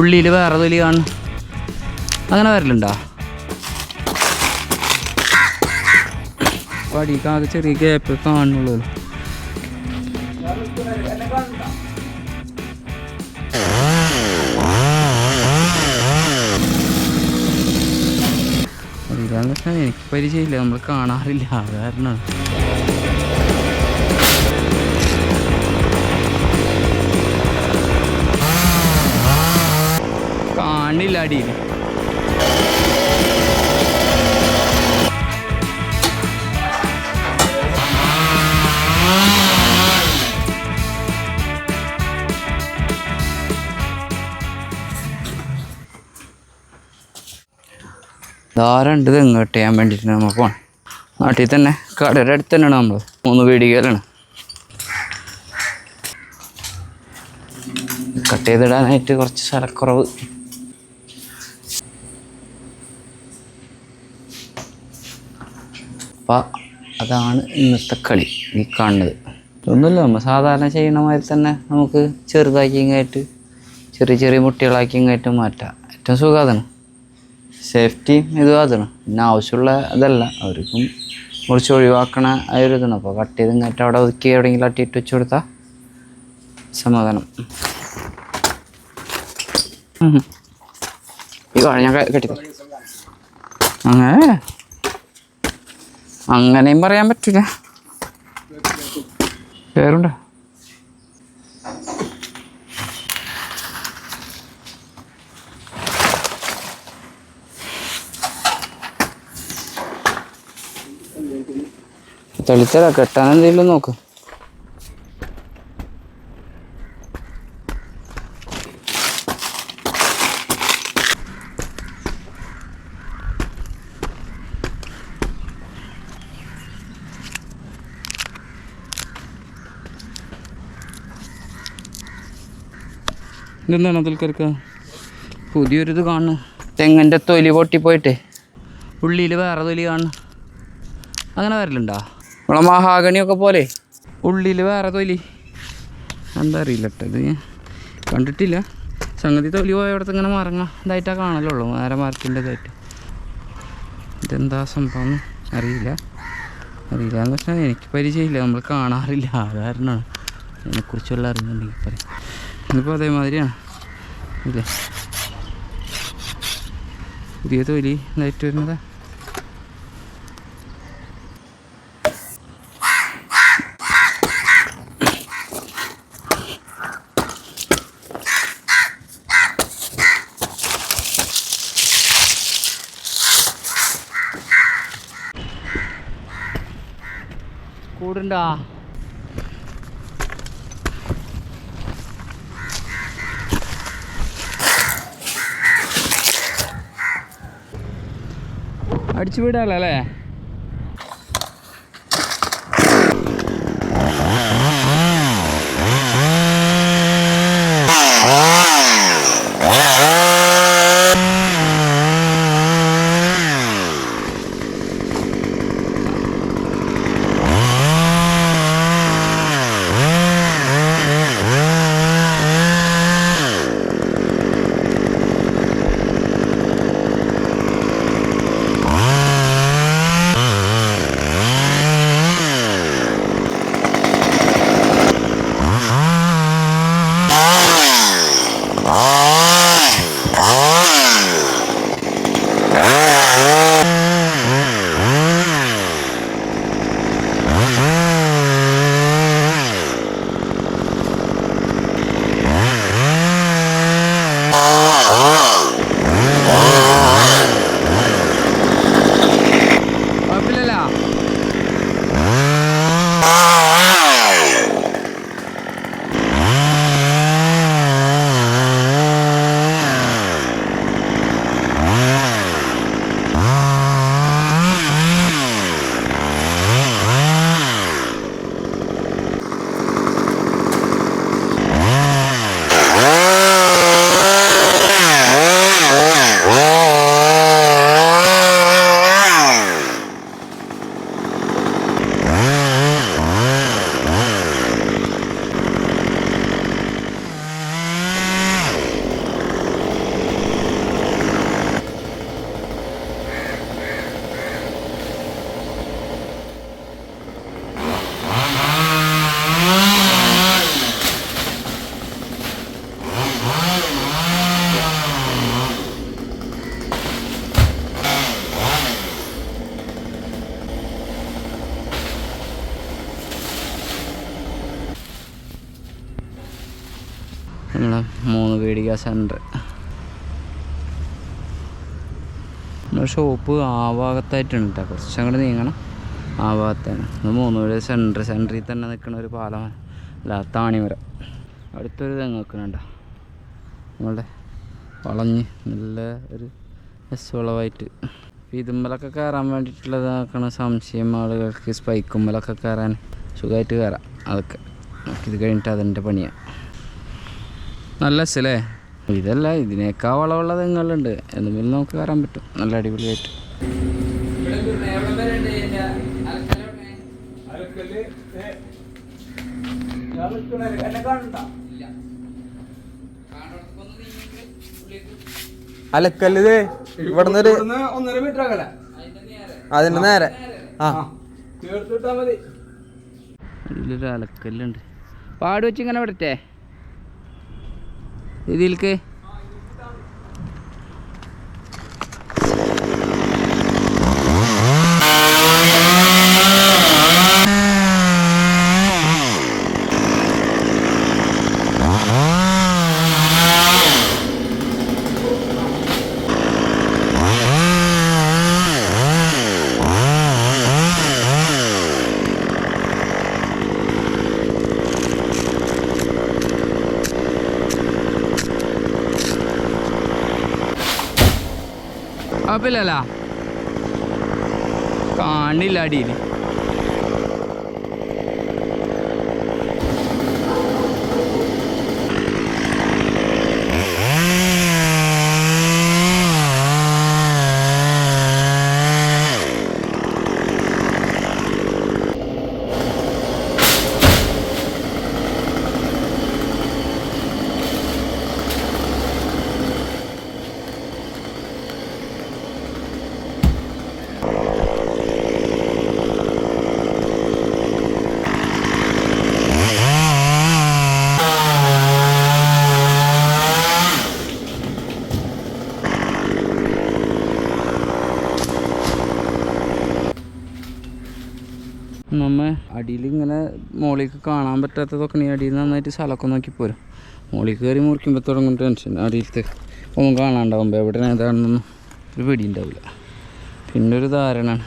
ഉള്ളിയിൽ വേറെ തൊലി കാണും. അങ്ങനെ വരലുണ്ടോ? പടിക്കാകെ ചെറിയ ഗ്യാപ്പ് കാണുള്ളൂ. എനിക്ക് പരിചയമില്ല. നമ്മൾ കാണാറില്ല. അത് അടിയിൽ ധാരണ്ട് തെങ്ങോട്ട് ചെയ്യാൻ വേണ്ടിയിട്ട് നമ്മൾ പോകണം നാട്ടിൽ തന്നെ കടയുടെ അടുത്ത് തന്നെയാണ് നമ്മൾ. മൂന്ന് വീടികയിലാണ് കട്ട് ചെയ്തിടാനായിട്ട് കുറച്ച് സ്ഥലക്കുറവ്. അപ്പം അതാണ് ഇന്നത്തെ കളി ഈ കാണുന്നത്. ഒന്നുമില്ല നമ്മൾ സാധാരണ ചെയ്യണ മാതിരി തന്നെ നമുക്ക് ചെറുതാക്കിയങ്ങായിട്ട് ചെറിയ ചെറിയ മുട്ടികളാക്കിയങ്ങായിട്ട് മാറ്റാം. ഏറ്റവും സുഖം അതാണ്. സേഫ്റ്റിയും ഇതും അതാണ്. പിന്നെ ആവശ്യമുള്ള ഇതല്ല. അവർക്കും മുറിച്ച് ഒഴിവാക്കണ ആ ഒരു ഇതാണ്. അപ്പോൾ കട്ട് ചെയ്ത് ഇങ്ങോട്ട് അവിടെ ഒതുക്കി എവിടെയെങ്കിലും അട്ടിയിട്ട് വെച്ച് കൊടുത്താൽ സമാധാനം. ഈ വാഴ ഞാൻ കെട്ടി അങ്ങനെ അങ്ങനെയും പറയാൻ പറ്റില്ല. പേരുണ്ടോ തെളിച്ചല കെട്ടാൻ എന്തെങ്കിലും നോക്ക്. ഇതെന്താണ് അതിൽ പുതിയൊരിത് കാണുന്നു. തെങ്ങിന്റെ തൊലി പൊട്ടിപ്പോയിട്ടേ. ഉള്ളിയിൽ വേറെ തൊലി കാണുന്നു. അങ്ങനെ വരലുണ്ടോ? നമ്മളെ മഹാഗണിയൊക്കെ പോലെ. ഉള്ളിൽ വേറെ തൊലി. എന്താ അറിയില്ല കേട്ടോ ഇത്. കണ്ടിട്ടില്ല. സംഗതി തൊലി പോയവിടത്ത് ഇങ്ങനെ മറങ്ങ. ഇതായിട്ടാ കാണലുള്ളൂ. നേരെ മരത്തിന്റെ ഇതായിട്ട് ഇതെന്താ സംഭവം? അറിയില്ല. അറിയില്ല എന്ന് വെച്ചാൽ എനിക്ക് പരിചയമില്ല നമ്മൾ കാണാറില്ല. അത് അതിനെക്കുറിച്ചുള്ള അറിവുണ്ടെങ്കിൽ പറയും. ഇതിപ്പോൾ അതേമാതിരിയാണ്. ഇല്ലേ? പുതിയ തൊലി ലൈറ്റ് വരുന്നതാ. കൂടുണ്ടാ? അടിച്ചു വിടാലോ മൂന്ന് പീഡിക സെന്റർ ഷോപ്പ് ആ ഭാഗത്തായിട്ടുണ്ട് കേട്ടോ കുറച്ച് അങ്ങോട്ട് നീങ്ങണം ആ ഭാഗത്താണ് ഇത് മൂന്നൂര് സെന്റർ സെന്ററിൽ തന്നെ നിൽക്കുന്ന ഒരു പാലം അല്ല താണിമരം. അടുത്തൊരു തെങ്ങ് നിൽക്കുന്നുണ്ട നമ്മളുടെ വളഞ്ഞ് നല്ല ഒരു രസവളവായിട്ട് ഇതുമ്മലൊക്കെ കയറാൻ വേണ്ടിയിട്ടുള്ളതാക്കണ സംശയം ആളുകൾക്ക്. സ്പൈക്കുമ്മലൊക്കെ കയറാൻ സുഖമായിട്ട് കയറാം അതൊക്കെ. ഇത് കഴിഞ്ഞിട്ട് അതിന്റെ പണിയാണ് നല്ല രസല്ലേ ഇതല്ല ഇതിനേക്കാൾ വളമുള്ള തെങ്ങുകളുണ്ട് എന്തെങ്കിലും നമുക്ക് വരാൻ പറ്റും. നല്ല അടിപൊളിയായിട്ട്. അലക്കല്ല് ഇവിടുന്ന് ഒരു ഒന്നര മീറ്റർ അകല. അതിന്റെ നേരെ. ആ. മതി. അലക്കല്ലുണ്ട്. പാട് വെച്ച് ഇങ്ങനെ വിടട്ടെ. ഇതിൽക്ക് കുഴപ്പമില്ലല്ല. കാണില്ല അടിയിൽ അടിയിൽ ഇങ്ങനെ മോളിലേക്ക് കാണാൻ പറ്റാത്തതൊക്കെ നീ അടിയിൽ നന്നായിട്ട് സ്ഥലമൊക്കെ നോക്കി പോരും. മോളിൽ കയറി മുറിക്കുമ്പോൾ തുടങ്ങും ടെൻഷൻ അടിയിലത്തെ ഒന്നും കാണാണ്ടാവുമ്പോൾ എവിടെ ഏതാണെന്നൊന്നും ഒരു പിടി ഉണ്ടാവില്ല പിന്നെ ഒരു ധാരണയാണ്.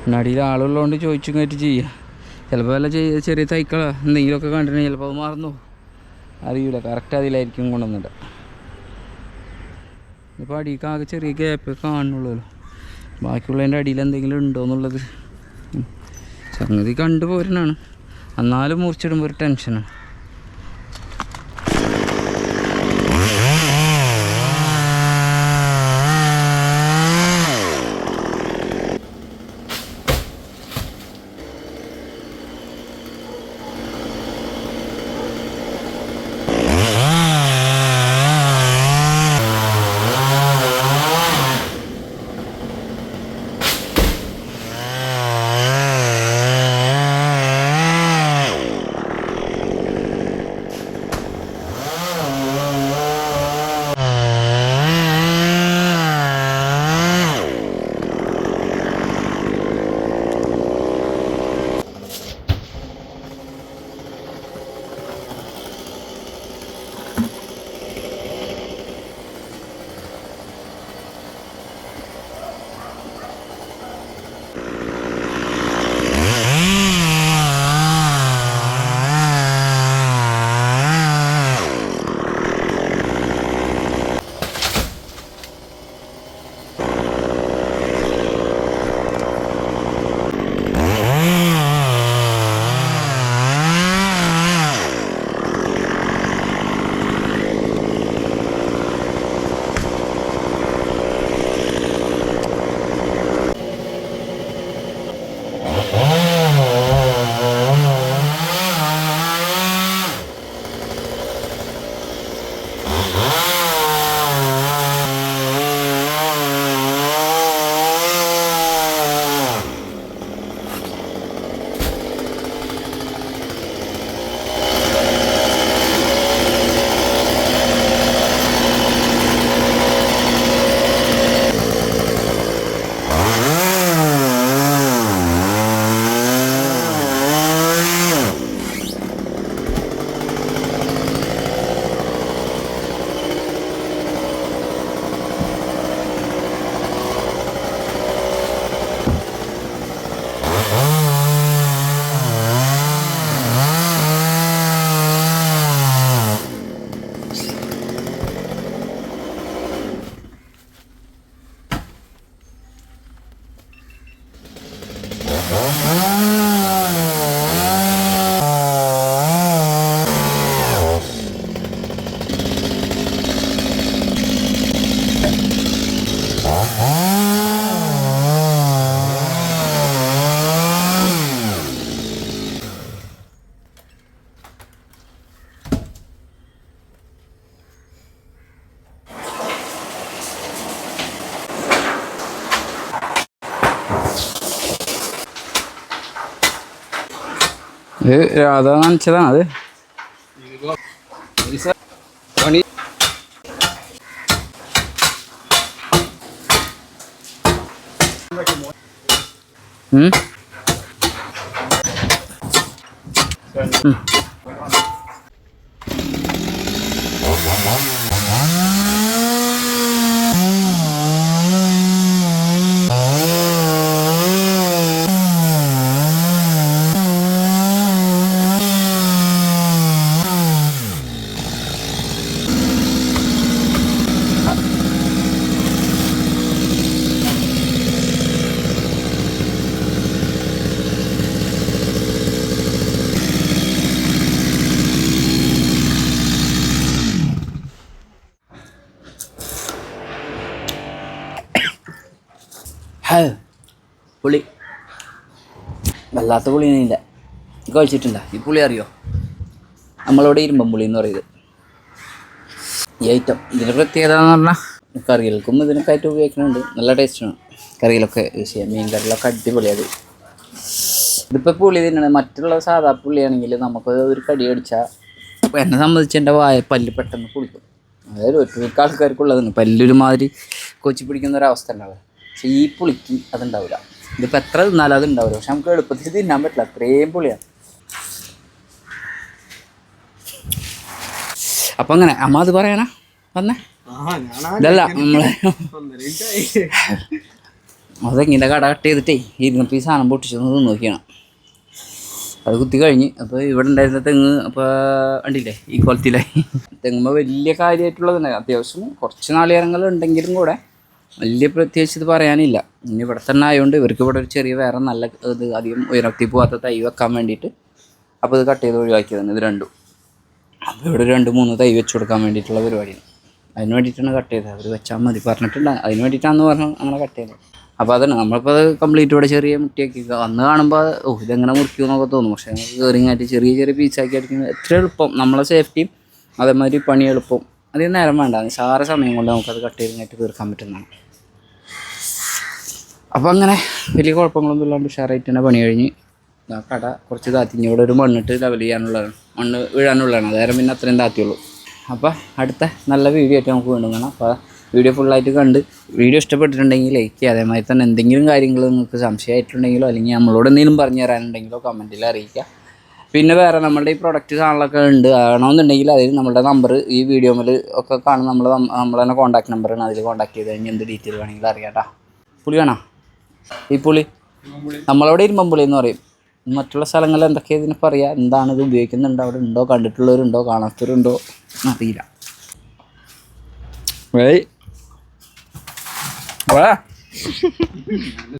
പിന്നെ അടിയിൽ ആളുള്ളതുകൊണ്ട് ചോദിച്ചു കയറ്റി ചെയ്യുക ചിലപ്പോൾ വല്ല ചെറിയ തൈക്കളോ എന്തെങ്കിലുമൊക്കെ കണ്ടിട്ടുണ്ടെങ്കിൽ ചിലപ്പോൾ അത് മറന്നു. അറിയില്ല കറക്റ്റ് അതിലായിരിക്കും കൊണ്ടുവന്നിട്ട് ഇപ്പോൾ അടിക്കാകെ ചെറിയ ഗ്യാപ്പ് കാണുന്നുള്ളൂ. ബാക്കിയുള്ളതിന്റെ അടിയിൽ എന്തെങ്കിലും ഉണ്ടോ എന്നുള്ളത്. സംഗതി കണ്ടുപോരനാണ് എന്നാലും മൂർച്ചിടുമ്പോൾ ഒരു ടെൻഷനാണ് ഇത് രാധ നനച്ചതാണ് അത് ഉം. ഹേ, പുളി. വല്ലാത്ത പുളിയൊന്നുമില്ല കഴിച്ചിട്ടുണ്ടോ? ഈ പുളി അറിയോ? നമ്മളവിടെ ഇരുമ്പം പുളി എന്ന് പറയുന്നത് ഈ ഐറ്റം ഇതിന്റെ പ്രത്യേകത എന്ന് പറഞ്ഞാൽ കറികൾക്കും ഇതിനൊക്കെ ആയിട്ട് ഉപയോഗിക്കുന്നുണ്ട് നല്ല ടേസ്റ്റാണ് കറിയിലൊക്കെ യൂസ് ചെയ്യാം. മീൻ കറിയിലൊക്കെ അടിപൊളിയത് ഇതിപ്പോൾ പുളി തന്നെയാണ് മറ്റുള്ള സാധാ പുളിയാണെങ്കിൽ നമുക്ക് ഒരു കടി അടിച്ചാൽ എന്നെ സംബന്ധിച്ച് എന്റെ വായ പല്ല് പെട്ടെന്ന് പുളിക്കും അതായത് ഒട്ടുമിക്ക ആൾക്കാർക്കുള്ളതാണ് പല്ലൊരു മാതിരി കൊച്ചി പിടിക്കുന്ന ഒരു അവസ്ഥ ഉണ്ടാവുക. പക്ഷേ ഈ പുളിക്ക് അതുണ്ടാവില്ല ഇതിപ്പോൾ എത്ര തിന്നാലും അതുണ്ടാവില്ല പക്ഷെ നമുക്ക് എളുപ്പത്തിൽ തിന്നാൻ പറ്റില്ല. അത്രയും പുളിയാണ് അപ്പം അങ്ങനെ അമ്മ അത് പറയണ വന്നേ? ഇതല്ല നമ്മളെ അതെങ്ങനെ കട കട്ട് ചെയ്തിട്ടേ ഇരുന്നപ്പോൾ ഈ സാധനം പൊട്ടിച്ചൊന്ന് നോക്കിയാണ്. അത് കുത്തി കഴിഞ്ഞ് അപ്പോൾ ഇവിടെ ഉണ്ടായിരുന്ന തെങ്ങ് അപ്പോൾ കണ്ടില്ലേ ഈ കൊലത്തിലെ തെങ്ങുമ്പോൾ വലിയ കാര്യമായിട്ടുള്ളത് അത്യാവശ്യം കുറച്ച് നാളികേരങ്ങൾ ഉണ്ടെങ്കിലും കൂടെ വലിയ പ്രത്യേകിച്ച് ഇത് പറയാനില്ല. ഇനി ഇവിടെ തന്നെ ആയതുകൊണ്ട് ഇവർക്ക് ഇവിടെ ഒരു ചെറിയ വേറെ നല്ല ഇത് അധികം ഉയർത്തി പോകാത്ത തൈ വെക്കാൻ വേണ്ടിയിട്ട് അപ്പോൾ ഇത് കട്ട് ചെയ്ത് ഒഴിവാക്കിയതാണ് ഇത് രണ്ടും. അപ്പോൾ ഇവിടെ രണ്ട് മൂന്ന് തൈ വെച്ച് കൊടുക്കാൻ വേണ്ടിയിട്ടുള്ള പരിപാടിയാണ്. അതിന് വേണ്ടിയിട്ടാണ് കട്ട് ചെയ്തത്. അവർ വെച്ചാൽ മതി പറഞ്ഞിട്ടുണ്ട് അതിന് വേണ്ടിയിട്ടാണെന്ന് പറഞ്ഞു അങ്ങനെ കട്ട് ചെയ്തത്. അപ്പോൾ അതാണ് നമ്മളിപ്പോൾ അത് കംപ്ലീറ്റ് ഇവിടെ ചെറിയ മുട്ടിയാക്കി. വന്ന് കാണുമ്പോൾ ഓ ഇതെങ്ങനെ മുറിക്കുമെന്നൊക്കെ തോന്നും. പക്ഷേ കയറിങ്ങായിട്ട് ചെറിയ ചെറിയ പീസാക്കി അടിക്കുന്നത് എത്ര എളുപ്പം. നമ്മളെ സേഫ്റ്റിയും അതേമാതിരി പണി എളുപ്പം. അധികം നേരം വേണ്ട. സാറ സമയം കൊണ്ട് നമുക്കത് കട്ട് ചെയ്തിട്ട് തീർക്കാൻ പറ്റുന്നതാണ്. അപ്പോൾ അങ്ങനെ വലിയ കുഴപ്പങ്ങളൊന്നും ഇല്ലാണ്ട് ഉഷാറായിട്ട് തന്നെ പണി കഴിഞ്ഞ്. കട കുറച്ച് താത്തിഞ്ഞ് ഒരു മണ്ണിട്ട് ലെവൽ ചെയ്യാനുള്ളതാണ്. മണ്ണ് വീഴാനുള്ളതാണ്. അതായത് പിന്നെ അത്രയും താത്തിയുള്ളൂ അപ്പോൾ അടുത്ത നല്ല വീഡിയോ ആയിട്ട് നമുക്ക് വീണ്ടും കാണാം. അപ്പോൾ വീഡിയോ ഫുള്ളായിട്ട് കണ്ട് വീഡിയോ ഇഷ്ടപ്പെട്ടിട്ടുണ്ടെങ്കിൽ ലൈക്ക് ചെയ്യുക. അതേമാതിരി തന്നെ എന്തെങ്കിലും കാര്യങ്ങൾ നിങ്ങൾക്ക് സംശയമായിട്ടുണ്ടെങ്കിലോ അല്ലെങ്കിൽ നമ്മളോട് എന്തെങ്കിലും പറഞ്ഞു തരാനുണ്ടെങ്കിലോ കമന്റിൽ അറിയിക്കുക. പിന്നെ വേറെ നമ്മുടെ ഈ പ്രൊഡക്റ്റ് സാധനങ്ങളൊക്കെ ഉണ്ട്. ആണോന്നുണ്ടെങ്കിൽ അതിൽ നമ്മുടെ നമ്പർ ഈ വീഡിയോ മുതൽ ഒക്കെ കാണുന്ന നമ്മൾ നമ്മൾ തന്നെ കോൺടാക്ട് നമ്പറാണ് അതിൽ കോൺടാക്ട് ചെയ്ത് കഴിഞ്ഞാൽ എന്ത് ഡീറ്റെയിൽ വേണമെങ്കിലും അറിയാം കേട്ടോ പുളി വേണോ ഈ പുളി. നമ്മളവിടെ ഇരുമ്പമ്പുളി എന്ന് പറയും. മറ്റുള്ള സ്ഥലങ്ങളിൽ എന്തൊക്കെയാണ് ഇതിന് പറയുക എന്താണ് ഇത് ഉപയോഗിക്കുന്നുണ്ടോ? അവിടെ ഉണ്ടോ? കണ്ടിട്ടുള്ളവരുണ്ടോ? കാണാത്തവരുണ്ടോ? അറിയില്ല. വേ വാ.